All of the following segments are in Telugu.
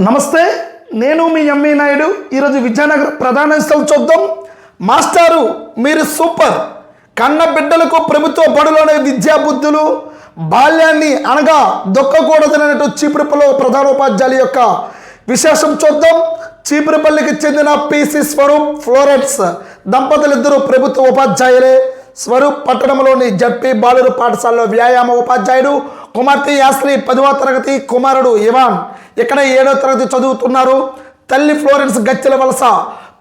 నమస్తే నేను మీ ఎంఈ నాయుడు. ఈరోజు విజయనగర ప్రధాన స్థలం చూద్దాం. మాస్టారు మీరు సూపర్. కన్న బిడ్డలకు ప్రభుత్వ బడులోనే విద్యా బుద్ధులు బాల్యాన్ని అనగా దొక్కకూడదనేటు ప్రధాన ప్రధానోపాధ్యాయుల యొక్క విశేషం చూద్దాం. చీపురుపల్లికి చెందిన పిసి స్వరూప్ ఫ్లోరెన్స్ దంపతులిద్దరూ ప్రభుత్వ ఉపాధ్యాయులే. స్వరూప్ పట్టణంలోని జడ్పీ బాలురు పాఠశాలలో వ్యాయామ ఉపాధ్యాయుడు కుమార్తె యాస్త్రి పదవ తరగతి కుమారుడు ఇవాన్. ఇక్కడ ఏడో తరగతి చదువుతున్నారు? తల్లి ఫ్లోరెన్స్ గచ్చెల వలస.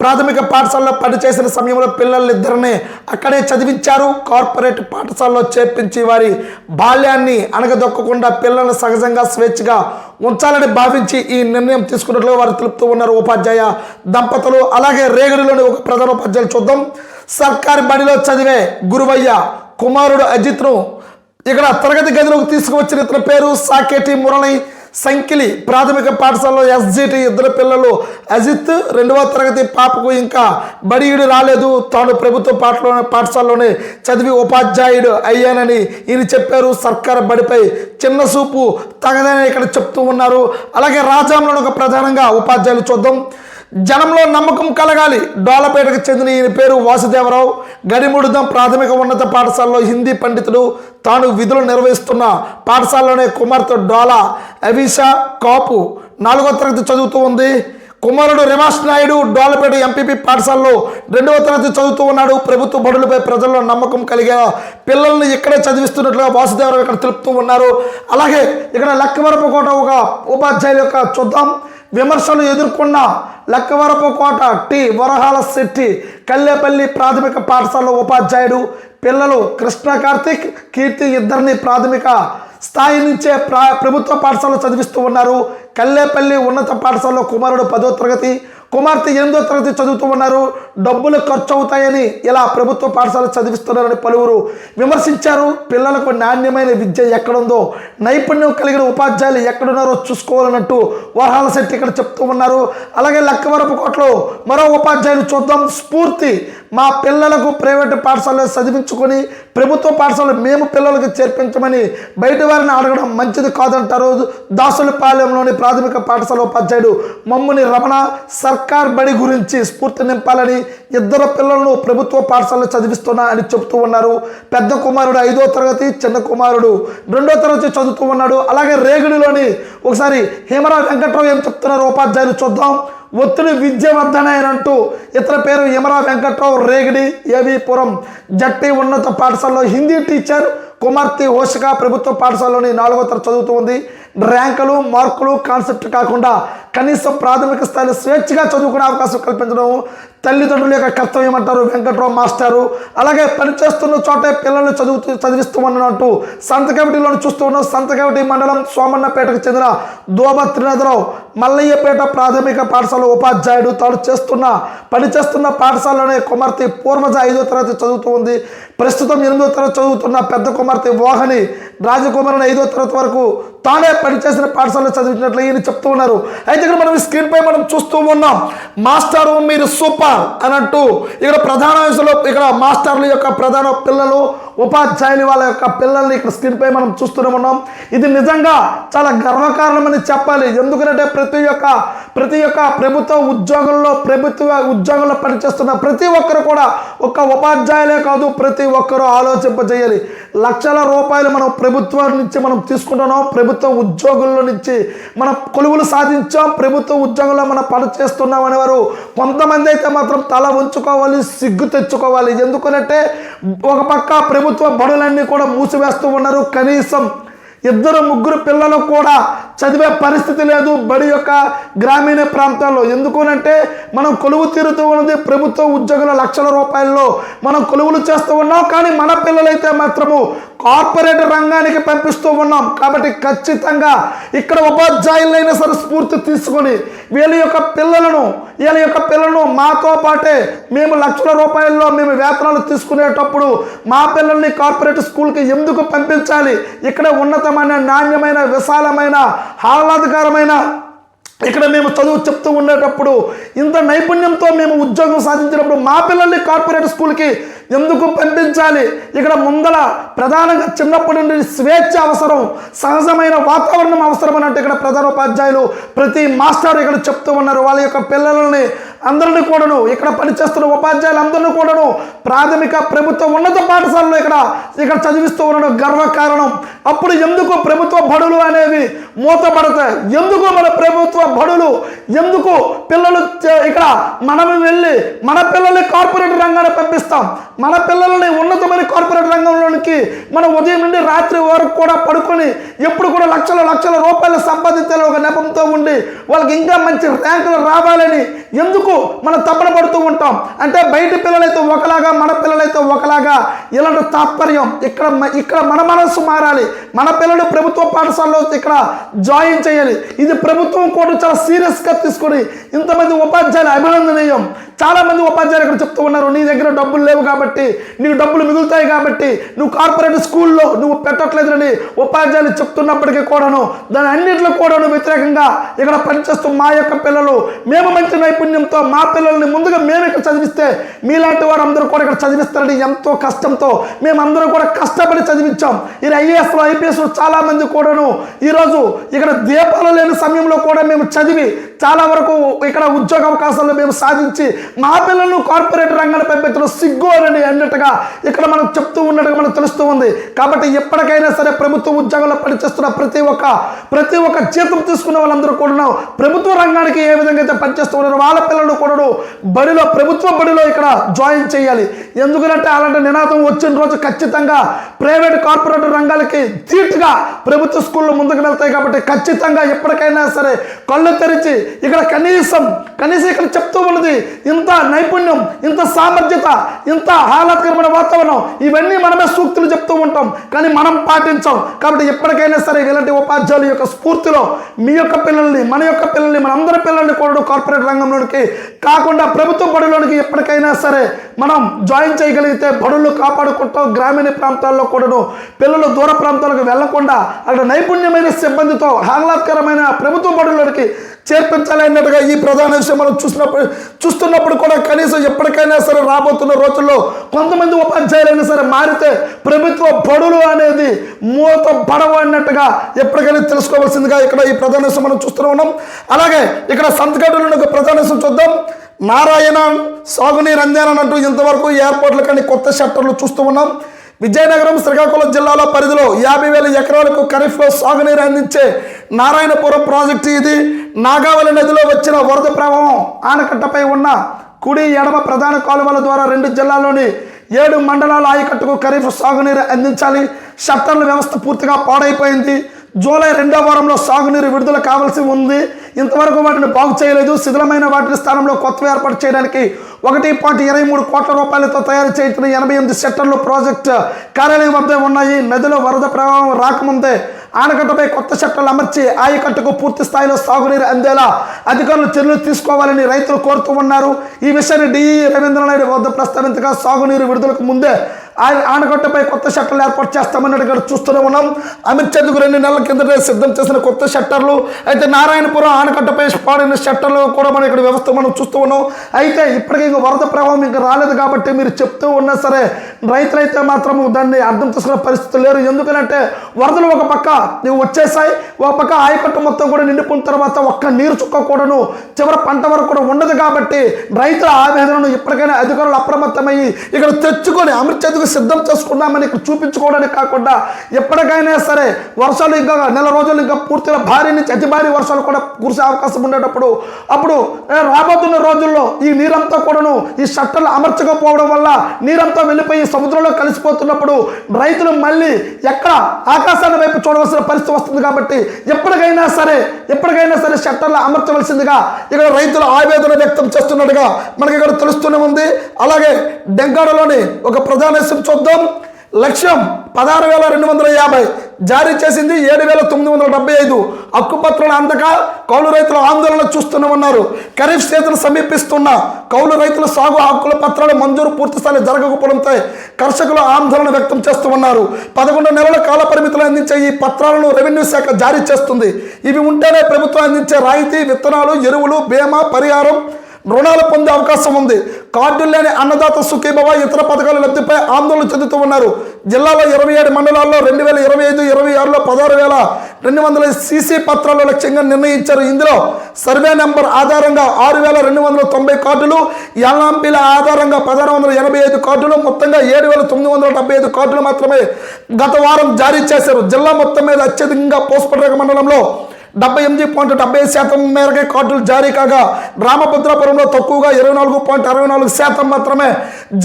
ప్రాథమిక పాఠశాలలో పనిచేసిన సమయంలో పిల్లలిద్దరిని అక్కడే చదివించారు. కార్పొరేట్ పాఠశాలలో చేర్పించి వారి బాల్యాన్ని అణగదొక్కకుండా పిల్లలను సహజంగా స్వేచ్ఛగా ఉంచాలని భావించి ఈ నిర్ణయం తీసుకున్నట్లు వారు తెలుపుతూ ఉన్నారు. ఉపాధ్యాయ దంపతులు. అలాగే రేగడిలోని ఒక ప్రధాన ఉపాధ్యాయులు చూద్దాం. సర్కారు బడిలో చదివే గురువయ్య కుమారుడు అజిత్ను ఇక్కడ తరగతి గదిలోకి తీసుకువచ్చిన ఇతని పేరు సాకేటి మురళి. సంకిలి ప్రాథమిక పాఠశాలలో ఎస్జిటి ఇద్దరు పిల్లలు అజిత్ రెండవ తరగతి పాపకు ఇంకా బడియుడు రాలేదు. తాను ప్రభుత్వ పాఠలో పాఠశాలలోనే చదివి ఉపాధ్యాయుడు అయ్యానని ఈయన చెప్పారు. సర్కారు బడిపై చిన్న చూపు తగదని ఇక్కడ చెప్తూ ఉన్నారు. అలాగే రాజాంలో ఒక ప్రధానంగా ఉపాధ్యాయులు చూద్దాం. జనంలో నమ్మకం కలగాలి. డోలపేటకు చెందిన ఈయన పేరు వాసుదేవరావు. గడిముడుదం ప్రాథమిక ఉన్నత పాఠశాలలో హిందీ పండితుడు. తాను విధులు నిర్వహిస్తున్న పాఠశాలలోనే కుమార్తె డోలా అవిషా కాపు నాలుగో తరగతి చదువుతూ ఉంది. కుమారుడు రిమాష్ నాయుడు డోలపేట ఎంపీపీ పాఠశాలలో రెండవ తరగతి చదువుతూ ఉన్నాడు. ప్రభుత్వ బడులపై ప్రజల్లో నమ్మకం కలిగే పిల్లల్ని ఇక్కడే చదివిస్తున్నట్లుగా వాసుదేవరావు ఇక్కడ తెలుపుతూ ఉన్నారు. అలాగే ఇక్కడ లక్కవరపుకోట ఒక ఉపాధ్యాయుల యొక్క చూద్దాం. విమర్శలు ఎదుర్కొన్న లక్కవరపు కోట టి. వరహాల శెట్టి కల్లేపల్లి ప్రాథమిక పాఠశాల ఉపాధ్యాయుడు పిల్లలు కృష్ణ కార్తిక్ కీర్తి ఇద్దరిని ప్రాథమిక స్థాయి నుంచే ప్రా ప్రభుత్వ పాఠశాలలో చదివిస్తూ ఉన్నారు. కల్లేపల్లి ఉన్నత పాఠశాలలో కుమారుడు పదో తరగతి కుమార్తె ఎనిమిదో తరగతి చదువుతూ ఉన్నారు. డబ్బులు ఖర్చు అవుతాయని ఇలా ప్రభుత్వ పాఠశాల చదివిస్తున్నారని పలువురు విమర్శించారు. పిల్లలకు నాణ్యమైన విద్య ఎక్కడుందో నైపుణ్యం కలిగిన ఉపాధ్యాయులు ఎక్కడున్నారో చూసుకోవాలన్నట్టు వరహాల శెట్టి ఇక్కడ చెప్తూ ఉన్నారు. అలాగే లక్కవరపు కోటలో మరో ఉపాధ్యాయులు చూద్దాం. స్ఫూర్తి మా పిల్లలకు ప్రైవేటు పాఠశాలలో చదివించుకొని ప్రభుత్వ పాఠశాలలో మేము పిల్లలకు చేర్పించమని బయట వారిని అడగడం మంచిది కాదంటారు దాసులపాలెంలోని ప్రాథమిక పాఠశాల ఉపాధ్యాయుడు మమ్ముని రమణ సర్కార్ బడి గురించి స్ఫూర్తి నింపాలని ఇద్దరు పిల్లలను ప్రభుత్వ పాఠశాలలో చదివిస్తున్నా అని చెబుతూ ఉన్నారు. పెద్ద కుమారుడు ఐదో తరగతి చిన్న కుమారుడు రెండో తరగతి చదువుతూ ఉన్నాడు. అలాగే రేగుడిలోని ఒకసారి హేమరా వెంకట్రావు ఏం చెప్తున్నారు ఉపాధ్యాయులు చూద్దాం. ఒత్తిడి విద్య ఇతర పేరు యమరా వెంకట్రావు రేగిడి ఏవిపురం జట్టి ఉన్నత పాఠశాలలో హిందీ టీచర్ కుమార్తె ఓషిక ప్రభుత్వ పాఠశాలలోని నాలుగో తరగతి చదువుతూ ఉంది. ర్యాంకులు మార్కులు కాన్సెప్ట్ కాకుండా కనీసం ప్రాథమిక స్థాయిలో స్వేచ్ఛగా చదువుకునే అవకాశం కల్పించడం తల్లిదండ్రుల యొక్క కర్తవ్యం అంటారు వెంకట్రావు మాస్టారు. అలాగే పనిచేస్తున్న చోటే పిల్లల్ని చదువుతూ చదివిస్తూ ఉన్నట్టు సంత చూస్తూ ఉన్నాం. సంతకమిటి మండలం సోమన్నపేటకు చెందిన దోమ త్రినాథరావు మల్లయ్యపేట ప్రాథమిక పాఠశాల ఉపాధ్యాయుడు. తాను చేస్తున్న పనిచేస్తున్న పాఠశాలలోనే కుమార్తె పూర్వజ ఐదో తరగతి చదువుతూ ఉంది. ప్రస్తుతం ఎనిమిదో తరగతి చదువుతున్న పెద్ద కుమార్తె వాహని రాజకుమారిని ఐదో తరగతి వరకు తానే పనిచేసిన పాఠశాలలో చదివినట్లు ఈయన చెప్తూ ఉన్నారు. అయితే ఇక్కడ మనం స్క్రీన్ పై మనం చూస్తూ ఉన్నాం. మాస్టరు మీరు సూపర్ అని అంటూ ఇక్కడ ప్రధాన వయసులో ఇక్కడ మాస్టర్ల యొక్క ప్రధాన పిల్లలు ఉపాధ్యాయులు వాళ్ళ యొక్క పిల్లల్ని ఇక్కడ స్క్రీన్ పై మనం చూస్తూనే ఉన్నాం. ఇది నిజంగా చాలా గర్వకారణమని చెప్పాలి. ఎందుకంటే ప్రతి ఒక్క ప్రతి ఒక్క ప్రభుత్వ ఉద్యోగంలో ప్రభుత్వ ఉద్యోగంలో పనిచేస్తున్న ప్రతి ఒక్కరు కూడా ఒక ఉపాధ్యాయులే కాదు ప్రతి ఒక్కరూ ఆలోచింపజేయాలి. లక్షల రూపాయలు మనం ప్రభుత్వం నుంచి మనం తీసుకుంటున్నాం ప్రభుత్వ ఉద్యోగుల నుంచి మనం కొలువులు సాధించాం ప్రభుత్వ ఉద్యోగంలో మనం పనిచేస్తున్నాం అనేవారు కొంతమంది అయితే మాత్రం తల ఉంచుకోవాలి సిగ్గు తెచ్చుకోవాలి. ఎందుకంటే ఒక పక్క ప్రభుత్వ ప్రభుత్వ బడులన్నీ కూడా మూసివేస్తూ ఉన్నారు. కనీసం ఇద్దరు ముగ్గురు పిల్లలు కూడా చదివే పరిస్థితి లేదు బడి యొక్క గ్రామీణ ప్రాంతాల్లో. ఎందుకునంటే మనం కొలువు తీరుతూ ఉన్నది ప్రభుత్వ ఉద్యోగుల లక్షల రూపాయల్లో. మనం కొలువులు చేస్తూ ఉన్నాం కానీ మన పిల్లలైతే మాత్రము కార్పొరేట్ రంగానికి పంపిస్తూ ఉన్నాం. కాబట్టి ఖచ్చితంగా ఇక్కడ ఉపాధ్యాయులైన సరే స్ఫూర్తి తీసుకొని వీళ్ళ యొక్క పిల్లలను వీళ్ళ యొక్క పిల్లలను మాతో పాటే మేము లక్షల రూపాయల్లో మేము వేతనాలు తీసుకునేటప్పుడు మా పిల్లల్ని కార్పొరేట్ స్కూల్కి ఎందుకు పంపించాలి? ఇక్కడ ఉన్నతమైన నాణ్యమైన విశాలమైన ఆహ్లాదకరమైన ఇక్కడ మేము చదువు చెప్తూ ఉండేటప్పుడు ఇంత నైపుణ్యంతో మేము ఉద్యోగం సాధించినప్పుడు మా పిల్లల్ని కార్పొరేట్ స్కూల్కి ఎందుకు పంపించాలి? ఇక్కడ ముందల ప్రధానంగా చిన్నప్పటి నుండి స్వేచ్ఛ అవసరం సహజమైన వాతావరణం అవసరం అన్నట్టు ఇక్కడ ప్రధాన ఉపాధ్యాయులు ప్రతి మాస్టర్ ఇక్కడ చెప్తూ ఉన్నారు. వాళ్ళ యొక్క పిల్లలని అందరిని కూడాను ఇక్కడ పనిచేస్తున్న ఉపాధ్యాయులు అందరిని కూడాను ప్రాథమిక ప్రభుత్వ ఉన్నత పాఠశాలలో ఇక్కడ ఇక్కడ చదివిస్తూ ఉండడం గర్వకారణం. అప్పుడు ఎందుకు ప్రభుత్వ బడులు అనేవి మూతపడతాయి? ఎందుకు మన ప్రభుత్వ బడులు? ఎందుకు పిల్లలు ఇక్కడ మనం వెళ్ళి మన పిల్లల్ని కార్పొరేట్ రంగాన్ని పంపిస్తాం? మన పిల్లల్ని ఉన్నతమైన కార్పొరేట్ రంగంలోనికి మనం ఉదయం నుండి రాత్రి వరకు కూడా పడుకొని ఎప్పుడు కూడా లక్షల లక్షల రూపాయలు సంపాదించాలి ఒక నెపంతో ఉండి వాళ్ళకి ఇంకా మంచి ర్యాంకులు రావాలని ఎందుకు మనం తప్పన పడుతూ ఉంటాం? అంటే బయట పిల్లలైతే ఒకలాగా మన పిల్లలైతే ఒకలాగా ఇలాంటి తాత్పర్యం ఇక్కడ ఇక్కడ మన మనస్సు మారాలి. మన పిల్లలు ప్రభుత్వ పాఠశాలలో ఇక్కడ జాయిన్ చేయాలి. ఇది ప్రభుత్వం కూడా చాలా సీరియస్గా తీసుకొని ఇంతమంది ఉపాధ్యాయులు అభినందనీయం. చాలామంది ఉపాధ్యాయులు ఇక్కడ చెప్తూ ఉన్నారు నీ దగ్గర డబ్బులు లేవు కాబట్టి నీకు డబ్బులు మిగులుతాయి కాబట్టి నువ్వు కార్పొరేట్ స్కూల్లో నువ్వు పెట్టట్లేదని ఉపాధ్యాయులు చెప్తున్నప్పటికీ కూడాను దాని అన్నింటిలో కూడాను వ్యతిరేకంగా ఇక్కడ పనిచేస్తూ మా యొక్క పిల్లలు మేము మంచి నైపుణ్యంతో మా పిల్లల్ని ముందుగా మేము ఇక్కడ చదివిస్తే మీలాంటి వారు అందరూ కూడా ఇక్కడ చదివిస్తారని ఎంతో కష్టంతో మేమందరం కూడా కష్టపడి చదివించాం. ఈ ఐఏఎస్లో ఐపీఎస్లో చాలా మంది కూడాను ఈరోజు ఇక్కడ దీపాలు లేని సమయంలో కూడా మేము చదివి చాలా వరకు ఇక్కడ ఉద్యోగ అవకాశాలు మేము సాధించి మా పిల్లలను కార్పొరేట్ రంగాన్ని పంపించడం సిగ్గు అని అన్నట్టుగా ఇక్కడ మనం చెప్తూ ఉన్నట్టుగా మనకు తెలుస్తూ ఉంది. కాబట్టి ఎప్పటికైనా సరే ప్రభుత్వ ఉద్యోగంలో పనిచేస్తున్న ప్రతి ఒక్క ప్రతి ఒక్క జీతం తీసుకున్న వాళ్ళందరూ కూడా ప్రభుత్వ రంగానికి ఏ విధంగా అయితే పనిచేస్తూ ఉన్నారో వాళ్ళ పిల్లలు కూడా బడిలో ప్రభుత్వ బడిలో ఇక్కడ జాయిన్ చేయాలి. ఎందుకంటే అలాంటి నినాదం వచ్చిన రోజు ఖచ్చితంగా ప్రైవేట్ కార్పొరేట్ రంగాలకి ధీటుగా ప్రభుత్వ స్కూళ్ళు ముందుకు వెళ్తాయి కాబట్టి ఖచ్చితంగా ఎప్పటికైనా సరే కళ్ళు తెరిచి ఇక్కడ కనీసం కనీసం ఇక్కడ చెప్తూ ఉన్నది ఇంత నైపుణ్యం ఇంత సామర్థ్యత ఇంత ఆహ్లాదకరమైన వాతావరణం ఇవన్నీ మనమే సూక్తులు చెప్తూ ఉంటాం కానీ మనం పాటించాం. కాబట్టి ఎప్పటికైనా సరే ఇలాంటి ఉపాధ్యాయుల యొక్క స్ఫూర్తిలో మీ యొక్క పిల్లల్ని మన యొక్క పిల్లల్ని మన అందరి పిల్లల్ని కూడా కార్పొరేట్ రంగంలోనికి కాకుండా ప్రభుత్వ బడులోనికి ఎప్పటికైనా సరే మనం జాయిన్ చేయగలిగితే బడులు కాపాడుకుంటాం గ్రామీణ ప్రాంతాల్లో కూడాను. పిల్లలు దూర ప్రాంతాలకు వెళ్ళకుండా అక్కడ నైపుణ్యమైన సిబ్బందితో ఆహ్లాదకరమైన ప్రభుత్వ బడులకి చేర్పించాలి అన్నట్టుగా ఈ ప్రధాన విషయం మనం చూసినప్పుడు చూస్తున్నప్పుడు కూడా కనీసం ఎప్పటికైనా సరే రాబోతున్న రోజుల్లో కొంతమంది ఉపాధ్యాయులైనా సరే మారితే ప్రభుత్వ బడులు అనేది మూత పడవ అన్నట్టుగా ఎప్పటికైనా తెలుసుకోవాల్సిందిగా ఇక్కడ ఈ ప్రధాన విషయం మనం చూస్తూ ఉన్నాం. అలాగే ఇక్కడ సంతకట్టులో ఒక ప్రధాన విషయం చూద్దాం. నారాయణ సాగునీరు అందానని అంటూ ఇంతవరకు ఎయిర్పోర్ట్ల కానీ కొత్త షట్టర్లు చూస్తూ ఉన్నాం. విజయనగరం శ్రీకాకుళం జిల్లాల పరిధిలో యాభై వేల ఎకరాలకు ఖరీఫ్లో సాగునీరు అందించే నారాయణపురం ప్రాజెక్టు ఇది. నాగావళి నదిలో వచ్చిన వరద ప్రభావం ఆనకట్టపై ఉన్న కుడి ఎడమ ప్రధాన కాలువల ద్వారా రెండు జిల్లాల్లోని ఏడు మండలాల ఆయకట్టుకు ఖరీఫ్ సాగునీరు అందించాలి. షట్టర్ల వ్యవస్థ పూర్తిగా పాడైపోయింది. జూలై రెండో వారంలో సాగునీరు విడుదల కావాల్సి ఉంది. ఇంతవరకు వాటిని బాగు చేయలేదు. శిథిలమైన వాటి స్థానంలో కొత్తగా ఏర్పాటు చేయడానికి ఒకటి పాయింట్ ఇరవై మూడు కోట్ల రూపాయలతో తయారు చేసిన ఎనభై ఎనిమిది సెక్టర్లు ప్రాజెక్ట్ కార్యాలయం వద్ద ఉన్నాయి. నదిలో వరద ప్రభావం రాకముందే ఆనకట్టపై కొత్త షట్టర్లు అమర్చి ఆయకట్టుకు పూర్తి స్థాయిలో సాగునీరు అందేలా అధికారులు చర్యలు తీసుకోవాలని రైతులు కోరుతూ ఉన్నారు. ఈ విషయాన్ని డిఈ రవీంద్రనాయుడు వద్ద ప్రస్తావించగా సాగునీరు విడుదలకు ముందే ఆనకట్టపై కొత్త షట్టర్లు ఏర్పాటు చేస్తామన్నట్టుగా చూస్తూనే ఉన్నాం. అమిత్ చంద్కు రెండు నెలల కిందటే సిద్ధం చేసిన కొత్త షట్టర్లు అయితే నారాయణపురం ఆనకట్టపై పాడిన షట్టర్లు కూడా మనం ఇక్కడ వ్యవస్థ మనం చూస్తూ ఉన్నాం. అయితే ఇప్పటికీ ఇంకా వరద ప్రభావం ఇంకా రాలేదు కాబట్టి మీరు చెప్తూ ఉన్నా సరే రైతులైతే మాత్రం దాన్ని అర్థం చేసుకునే పరిస్థితి లేరు. ఎందుకంటే వరదలు ఒక పక్క నువ్వు వచ్చేసాయి ఒక పక్క ఆయకట్టు మొత్తం కూడా నిండిపోయిన తర్వాత ఒక్క నీరు చుక్క కూడాను చివరి పంట వరకు కూడా ఉండదు కాబట్టి రైతుల ఆవేదనను ఇప్పటికైనా అధికారులు అప్రమత్తమయ్యి ఇక్కడ తెచ్చుకొని అమృత్యకు సిద్ధం చేసుకున్నామని ఇక్కడ చూపించుకోవడానికి కాకుండా ఎప్పటికైనా సరే వర్షాలు ఇంకా నెల రోజులు ఇంకా పూర్తిగా భారీ నుంచి అతి భారీ వర్షాలు కూడా కురిసే అవకాశం ఉండేటప్పుడు అప్పుడు రాబోతున్న రోజుల్లో ఈ నీరంతా కూడాను ఈ షట్టర్లు అమర్చకపోవడం వల్ల నీరంతా వెళ్ళిపోయి సముద్రంలో కలిసిపోతున్నప్పుడు రైతులు మళ్ళీ ఎక్కడ ఆకాశాన్ని వైపు చూడవలసిన పరిస్థితి వస్తుంది కాబట్టి ఎప్పటికైనా సరే ఎప్పటికైనా సరే షట్టర్లు అమర్చవలసిందిగా ఇక్కడ రైతులు ఆవేదన వ్యక్తం చేస్తున్నట్టుగా మనకి ఇక్కడ తెలుస్తూనే ఉంది. అలాగే డెంకాడలోని ఒక ప్రధాన విషయం చూద్దాం. లక్ష్యం పదహారు వేల రెండు వందల యాభై. జారీ చేసింది ఏడు వేల తొమ్మిది వందల డెబ్బై ఐదు. హక్కుపత్రాల అందక కౌలు రైతుల ఆందోళన చూస్తూనే ఉన్నారు ఖరీఫ్ సీజన్ సమీపిస్తున్న కౌలు రైతుల సాగు హక్కుల పత్రాల మంజూరు పూర్తి స్థాయి జరగకపోవడంతో కర్షకులు ఆందోళన వ్యక్తం చేస్తూ ఉన్నారు పదకొండు నెలల కాల పరిమితులు అందించే ఈ పత్రాలను రెవెన్యూ శాఖ జారీ చేస్తుంది. ఇవి ఉంటేనే ప్రభుత్వం అందించే రాయితీ విత్తనాలు ఎరువులు బీమా పరిహారం రుణాలు పొందే అవకాశం ఉంది. కార్డులు లేని అన్నదాత సుఖీభవ ఇతర పథకాల లబ్ధిపై ఆందోళన చెందుతూ ఉన్నారు. జిల్లాలో ఇరవై ఏడు మండలాల్లో రెండు వేల ఇరవై ఐదు ఇరవై ఆరులో పదహారు వేల రెండు వందల సీసీ పత్రాలు లక్ష్యంగా నిర్ణయించారు. ఇందులో సర్వే నెంబర్ ఆధారంగా ఆరు వేల రెండు వందల తొంభై కార్డులు ఎల్ఎంపీల ఆధారంగా పదహారు వందల ఎనభై ఐదు కార్డులు మొత్తంగా ఏడు వేల తొమ్మిది వందల డెబ్బై ఐదు కార్డులు మాత్రమే గత వారం జారీ చేశారు. జిల్లా మొత్తం మీద అత్యధికంగా పోస్పట్రేక మండలంలో డెబ్బై ఎనిమిది పాయింట్ డెబ్బై శాతం మేరకే కార్డులు జారీ కాగా రామభద్రాపురంలో తక్కువగా ఇరవై నాలుగు పాయింట్ అరవై నాలుగు శాతం మాత్రమే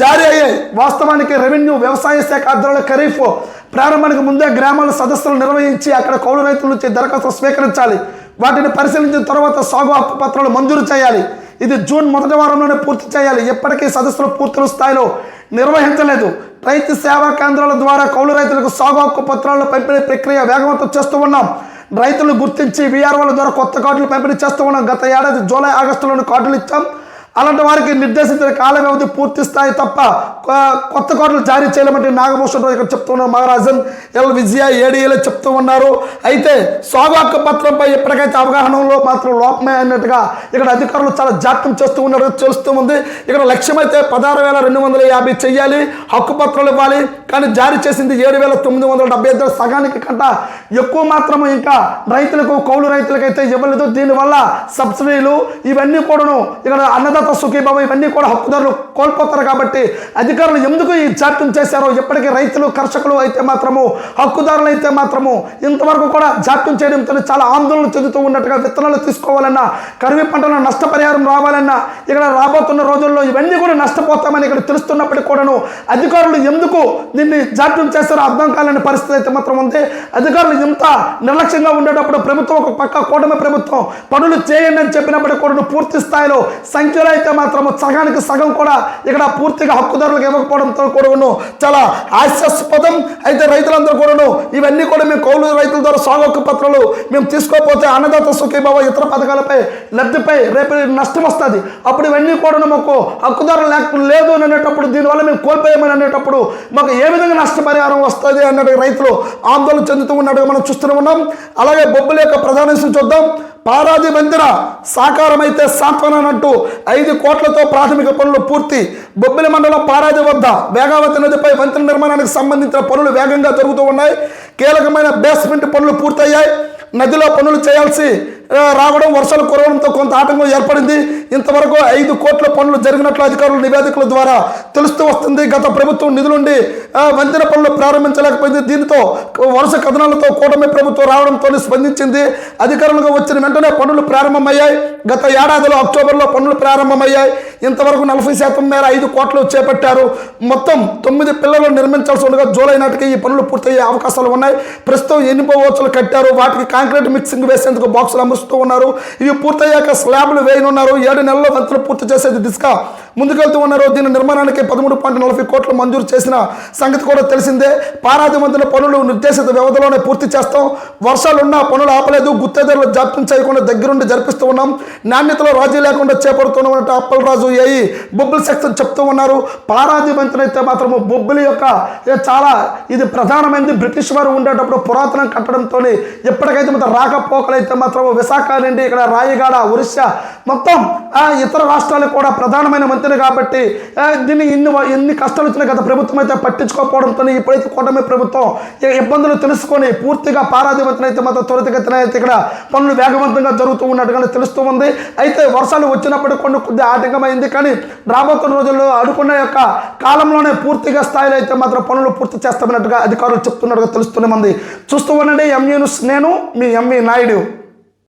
జారీ అయ్యాయి. వాస్తవానికి రెవెన్యూ వ్యవసాయ శాఖ ఆధ్వర్యంలో ఖరీఫ్ ప్రారంభానికి ముందే గ్రామాల సదస్సులు నిర్వహించి అక్కడ కౌలు రైతుల నుంచి దరఖాస్తులు స్వీకరించాలి. వాటిని పరిశీలించిన తర్వాత సాగు హక్కు పత్రాలు మంజూరు చేయాలి. ఇది జూన్ మొదటి వారంలోనే పూర్తి చేయాలి. ఎప్పటికీ సదస్సులు పూర్తి స్థాయిలో నిర్వహించలేదు. రైతు సేవా కేంద్రాల ద్వారా కౌలు రైతులకు సాగు హక్కు పత్రాలను పంపిణీ ప్రక్రియ వేగవంతం చేస్తూ ఉన్నాం. రైతులు గుర్తించి వీఆర్ఓల ద్వారా కొత్త కార్డులు పంపిణీ చేస్తూ ఉన్నాం. గత ఏడాది జూలై ఆగస్టులోని కార్డులు ఇచ్చాం. అలాంటి వారికి నిర్దేశించిన కాల వ్యవధి పూర్తి స్థాయి తప్ప కొత్త కార్డులు జారీ చేయలేమంటే నాగభూషణ్ రావు ఇక్కడ చెప్తున్నారు మహారాజన్ ఎల్ విజయ ఏడీఏలో చెప్తూ ఉన్నారు. అయితే సాగు హక్కు పత్రంపై ఎప్పటికైతే అవగాహనలో మాత్రం లోపమే అన్నట్టుగా ఇక్కడ అధికారులు చాలా జాప్యం చేస్తూ ఉన్నారు తెలుస్తూ ఉంది. ఇక్కడ లక్ష్యం అయితే పదహారు వేల రెండు వందల యాభై చేయాలి హక్కు పత్రాలు ఇవ్వాలి. కానీ జారీ చేసింది ఏడు వేల తొమ్మిది వందల డెబ్బై ఐదు సగానికి కంట ఎక్కువ మాత్రము ఇంకా రైతులకు కౌలు రైతులకైతే ఇవ్వలేదు. దీనివల్ల సబ్సిడీలు ఇవన్నీ కూడాను ఇక్కడ అన్నదాత సుఖీభావం ఇవన్నీ కూడా హక్కుదారులు కోల్పోతారు కాబట్టి అధికారులు ఎందుకు ఈ జాప్యం చేశారో ఇప్పటికీ రైతులు కర్షకులు అయితే మాత్రము హక్కుదారులు అయితే మాత్రము ఇంతవరకు కూడా జాప్యం చేయడంతో చాలా ఆందోళన చెందుతూ ఉన్నట్టుగా విత్తనాలు తీసుకోవాలన్నా కరువు పంటల నష్టపరిహారం రావాలన్నా ఇక్కడ రాబోతున్న రోజుల్లో ఇవన్నీ కూడా నష్టపోతామని ఇక్కడ తెలుస్తున్నప్పటికీ కూడాను అధికారులు ఎందుకు దీన్ని జాప్యం చేస్తారో అర్థం కాలేని పరిస్థితి అయితే మాత్రం ఉంది. అధికారులు ఇంత నిర్లక్ష్యంగా ఉండేటప్పుడు ప్రభుత్వం ఒక పక్క కూటమి ప్రభుత్వం పనులు చేయండి అని చెప్పినప్పటికీ కూడా పూర్తి స్థాయిలో సంఖ్యలో అయితే మాత్రము సగానికి సగం కూడా ఇక్కడ పూర్తిగా హక్కుదారులకు ఇవ్వకపోవడంతో కూడాను చాలా హాస్యాస్పదం అయితే రైతులందరూ కూడాను ఇవన్నీ కూడా మేము కౌలు రైతుల ద్వారా సాగు పత్రాలు మేము తీసుకోకపోతే అన్నదాత సుఖీభావ ఇతర పథకాలపై లబ్ధిపై రేపు నష్టం వస్తుంది. అప్పుడు ఇవన్నీ కూడా మాకు హక్కుదారులు లేక లేదు అని అనేటప్పుడు దీనివల్ల మేము కోల్పోయామని అనేటప్పుడు మాకు ఏ విధంగా నష్టపరిహారం వస్తుంది అన్నట్టు రైతులు ఆందోళన చెందుతూ ఉన్నట్టుగా మనం చూస్తూనే ఉన్నాం. అలాగే బొబ్బుల యొక్క ప్రధాన విషయం చూద్దాం. పారాది మందిర సాకారమైతే సాంత్వనంటూ ఐదు కోట్లతో ప్రాథమిక పనులు పూర్తి. బొబ్బిలి మండలం పారాది వద్ద వేగావతి నదిపై వంతెన నిర్మాణానికి సంబంధించిన పనులు వేగంగా జరుగుతూ ఉన్నాయి. కీలకమైన బేస్మెంట్ పనులు పూర్తయ్యాయి. నదిలో పనులు చేయాల్సి రావడం వర్షాలు కురవడంతో కొంత ఆటంకం ఏర్పడింది. ఇంతవరకు ఐదు కోట్ల పనులు జరిగినట్లు అధికారుల నివేదికల ద్వారా తెలుస్తూ వస్తుంది. గత ప్రభుత్వం నిధులుండి వంతెన పనులు ప్రారంభించలేకపోయింది. దీనితో వరుస కథనాలతో కూటమి ప్రభుత్వం రావడంతో స్పందించింది. అధికారులుగా వచ్చిన వెంటనే పనులు ప్రారంభమయ్యాయి. గత ఏడాదిలో అక్టోబర్లో పనులు ప్రారంభమయ్యాయి. ఇంతవరకు నలభై శాతం మేర ఐదు కోట్లు చేపట్టారు. మొత్తం తొమ్మిది పిల్లలు నిర్మించాల్సి ఉండగా జూలై నాటికి ఈ పనులు పూర్తయ్యే అవకాశాలు ఉన్నాయి. ప్రస్తుతం ఎన్ని ఓచలు కట్టారు? వాటికి కాంక్రీట్ మిక్సింగ్ వేసేందుకు బాక్సులు అమరుస్తూ ఉన్నారు. ఇవి పూర్తయ్యాక స్లాబ్లు వేయనున్నారు. ఏడు నెలల్లో వంతులు పూర్తి చేసేది దిశగా ముందుకెళ్తూ ఉన్నారు. దీని నిర్మాణానికి పదమూడు పాయింట్ నలభై కోట్లు మంజూరు చేసిన సంగతి కూడా తెలిసిందే. పారాది వంతుల పనులు నిర్దేశిత వ్యవధిలోనే పూర్తి చేస్తాం. వర్షాలున్నా పనులు ఆపలేదు. గుత్తేదారులు జాప్యం చేయకుండా దగ్గరుండి జరిపిస్తూ ఉన్నాం. నాణ్యతలో రాజీ లేకుండా చేపడుతున్నట్టు అప్పలరాజు ఏఈ బొబ్బుల సెక్షన్ చెప్తూ ఉన్నారు. పారాది వంతెన అయితే మాత్రము బొబ్బులి యొక్క చాలా ఇది ప్రధానమైనది. బ్రిటిష్ వారు ఉండేటప్పుడు పురాతనం కట్టడంతో ఎప్పటికైతే మాత్రం రాకపోకలైతే మాత్రం విశాఖ నుండి ఇక్కడ రాయగాడ ఒరిస్సా మొత్తం ఇతర రాష్ట్రాలకు కూడా ప్రధానమైన వంతెన కాబట్టి దీన్ని ఎన్ని ఎన్ని కష్టాలు వచ్చినా గత ప్రభుత్వం అయితే పట్టించుకోకపోవడంతో ఇప్పుడైతే కూటమి ప్రభుత్వం ఇబ్బందులు తెలుసుకొని పూర్తిగా పారాది అయితే మాత్రం త్వరితగతిన అయితే ఇక్కడ పనులు వేగవంతంగా జరుగుతూ ఉన్నట్టుగానే తెలుస్తూ ఉంది. అయితే వర్షాలు వచ్చినప్పుడు కొన్ని కొద్దిగా ఆటంకమైంది. కానీ రాబోతున్న రోజుల్లో అనుకున్న యొక్క కాలంలోనే పూర్తిగా స్థాయిలో అయితే మాత్రం పనులు పూర్తి చేస్తామన్నట్టుగా అధికారులు చెప్తున్నట్టుగా తెలుస్తూనే ఉంది. చూస్తూ ఉండండి ఎంఈ నేను మీ ఎంఈ నాయుడు.